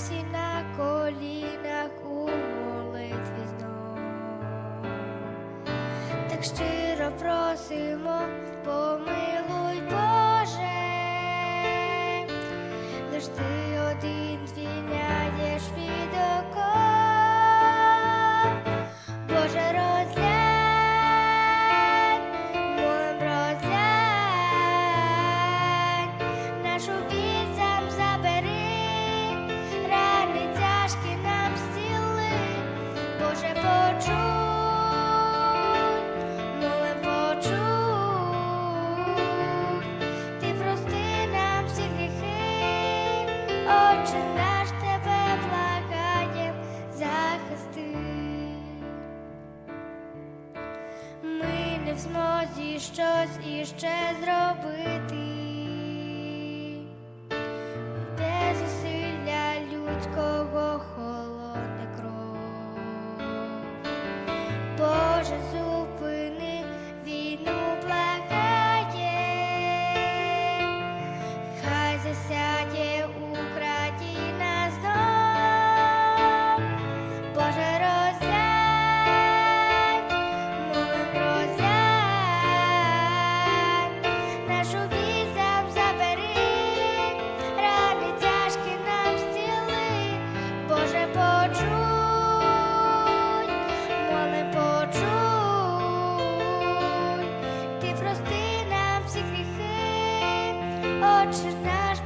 Всі на колінах у молитві знов. Так щиро просимо, помилуй Боже, лиш ти один звільняєш Отче наш тебе благаєм, захисти. Ми не в щось іще зробити. Почуй, молим почуй, ти прости нам всі гріхи, Отче наш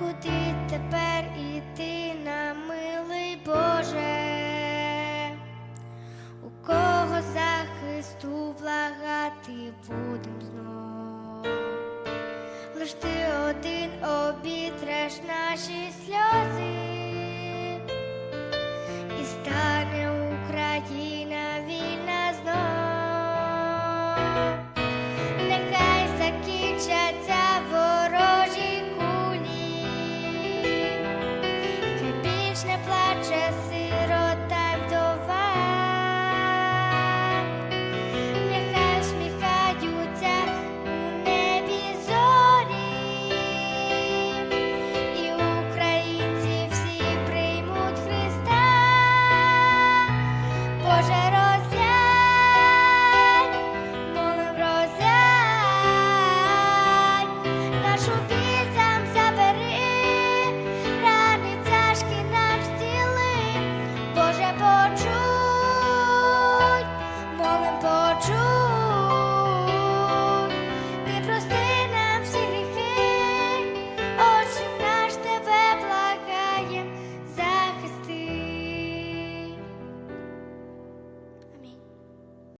Куди тепер іти на милий Боже? У кого захисту благати будем знов? Лиш ти один обітреш наші сльози, Fletcher's